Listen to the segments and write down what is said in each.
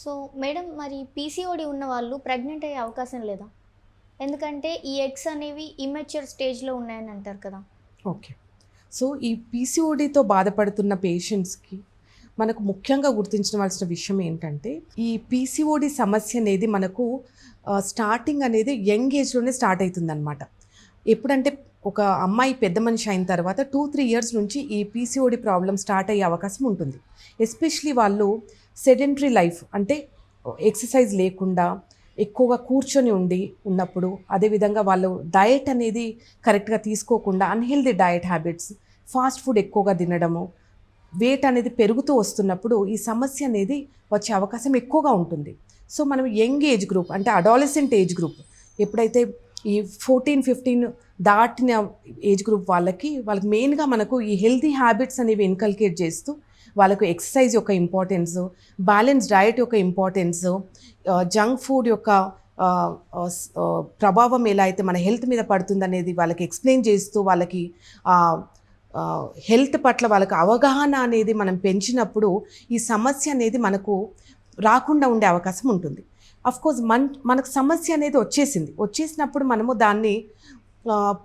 So madam మరి PCOD ఉన్న వాళ్ళు ప్రెగ్నెంట్ అయ్యే అవకాశం లేదా? ఎందుకంటే ఈ ఎగ్స్ అనేవి ఇమ్మెచ్యూర్ స్టేజ్లో ఉన్నాయని అంటారు కదా. ఓకే. సో ఈ పీసీఓడితో బాధపడుతున్న పేషెంట్స్కి మనకు ముఖ్యంగా గుర్తించవలసిన విషయం ఏంటంటే ఈ పీసీఓడి సమస్య అనేది మనకు స్టార్టింగ్ అనేది యంగ్ ఏజ్లోనే స్టార్ట్ అవుతుందన్నమాట. ఎప్పుడంటే ఒక అమ్మాయి పెద్ద మనిషి అయిన తర్వాత టూ త్రీ ఇయర్స్ నుంచి ఈ పీసీఓడి ప్రాబ్లం స్టార్ట్ అయ్యే అవకాశం ఉంటుంది. ఎస్పెషలీ వాళ్ళు సెడెంటరీ లైఫ్ అంటే ఎక్సర్సైజ్ లేకుండా ఎక్కువగా కూర్చొని ఉండి ఉన్నప్పుడు అదేవిధంగా వాళ్ళు డయట్ అనేది కరెక్ట్గా తీసుకోకుండా unhealthy diet habits fast food ఎక్కువగా తినడము వెయిట్ అనేది పెరుగుతూ వస్తున్నప్పుడు ఈ సమస్య అనేది వచ్చే అవకాశం ఎక్కువగా ఉంటుంది. సో మనం యంగ్ ఏజ్ గ్రూప్ అంటే అడాలసెంట్ ఏజ్ గ్రూప్ ఎప్పుడైతే ఈ ఫోర్టీన్ ఫిఫ్టీన్ దాటిన ఏజ్ గ్రూప్ వాళ్ళకి వాళ్ళకి మెయిన్గా మనకు ఈ హెల్తీ హ్యాబిట్స్ అనేవి ఇన్కల్కేట్ చేస్తూ వాళ్ళకు ఎక్సర్సైజ్ యొక్క ఇంపార్టెన్స్ బ్యాలెన్స్ డయట్ యొక్క ఇంపార్టెన్స్ జంక్ ఫుడ్ యొక్క ప్రభావం ఎలా అయితే మన హెల్త్ మీద పడుతుందనేది వాళ్ళకి ఎక్స్ప్లెయిన్ చేస్తూ వాళ్ళకి హెల్త్ పట్ల వాళ్ళకి అవగాహన అనేది మనం పెంచినప్పుడు ఈ సమస్య అనేది మనకు రాకుండా ఉండే అవకాశం ఉంటుంది. కోర్స్ మన మనకు సమస్య అనేది వచ్చేసింది. వచ్చేసినప్పుడు మనము దాన్ని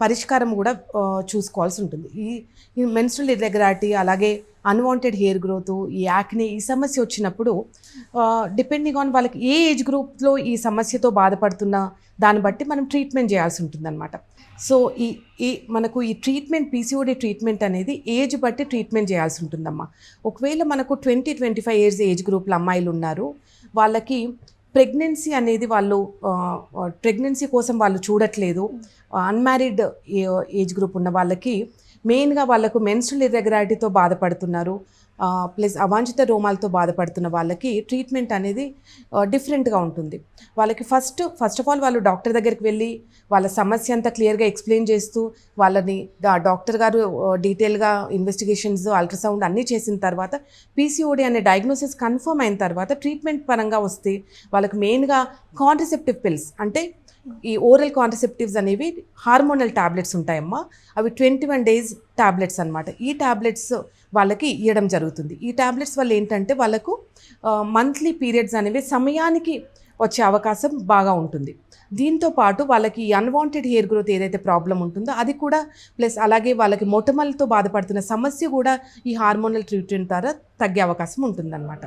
పరిష్కారం కూడా చూసుకోవాల్సి ఉంటుంది. ఈ ఈ మెన్స్ట్రల్ ఇర్రెగ్యులారిటీ అలాగే అన్వాంటెడ్ హెయిర్ గ్రోత్ ఈ యాక్ని ఈ సమస్య వచ్చినప్పుడు డిపెండింగ్ ఆన్ వాళ్ళకి ఏ ఏజ్ గ్రూప్లో ఈ సమస్యతో బాధపడుతున్న దాన్ని బట్టి మనం ట్రీట్మెంట్ చేయాల్సి ఉంటుందన్నమాట. సో ఈ ఈ మనకు ఈ ట్రీట్మెంట్ పీసీఓడి ట్రీట్మెంట్ అనేది ఏజ్ బట్టి ట్రీట్మెంట్ చేయాల్సి ఉంటుందమ్మా. ఒకవేళ మనకు twenty twenty five years age గ్రూప్లో అమ్మాయిలు ఉన్నారు వాళ్ళకి ప్రెగ్నెన్సీ అనేది వాళ్ళు ప్రెగ్నెన్సీ కోసం వాళ్ళు చూడట్లేదు. అన్మ్యారీడ్ ఏజ్ గ్రూప్ ఉన్న వాళ్ళకి మెయిన్గా వాళ్ళకు మెన్స్ట్రల్ ఇర్రెగ్యులారిటీతో బాధపడుతున్నారు. ప్లస్ అవాంఛిత రోమాలతో బాధపడుతున్న వాళ్ళకి ట్రీట్మెంట్ అనేది డిఫరెంట్గా ఉంటుంది. వాళ్ళకి ఫస్ట్ ఫస్ట్ ఆఫ్ ఆల్ వాళ్ళు డాక్టర్ దగ్గరికి వెళ్ళి వాళ్ళ సమస్య అంతా క్లియర్గా ఎక్స్ప్లెయిన్ చేస్తూ వాళ్ళని డాక్టర్ గారు డీటెయిల్గా ఇన్వెస్టిగేషన్స్ అల్ట్రాసౌండ్ అన్నీ చేసిన తర్వాత పీసీఓడి అనే డయాగ్నోసిస్ కన్ఫర్మ్ అయిన తర్వాత ట్రీట్మెంట్ పరంగా వస్తే వాళ్ళకి మెయిన్గా కాంట్రసెప్టివ్ పిల్స్ అంటే ఈ ఓరల్ కాంట్రసెప్టివ్స్ అనేవి హార్మోనల్ టాబ్లెట్స్ ఉంటాయమ్మా. అవి ట్వంటీ వన్ డేస్ ట్యాబ్లెట్స్ అనమాట ఈ టాబ్లెట్స్ వాళ్ళకి ఇవ్వడం జరుగుతుంది. ఈ టాబ్లెట్స్ వల్ల ఏంటంటే వాళ్ళకు మంత్లీ పీరియడ్స్ అనేవి సమయానికి వచ్చే అవకాశం బాగా ఉంటుంది. దీంతో పాటు వాళ్ళకి అన్వాంటెడ్ హెయిర్ గ్రోత్ ఏదైతే ప్రాబ్లం ఉంటుందో అది కూడా ప్లస్ అలాగే వాళ్ళకి మొటమలతో బాధపడుతున్న సమస్య కూడా ఈ హార్మోనల్ ట్రీట్మెంట్ ద్వారా తగ్గే అవకాశం ఉంటుందన్నమాట.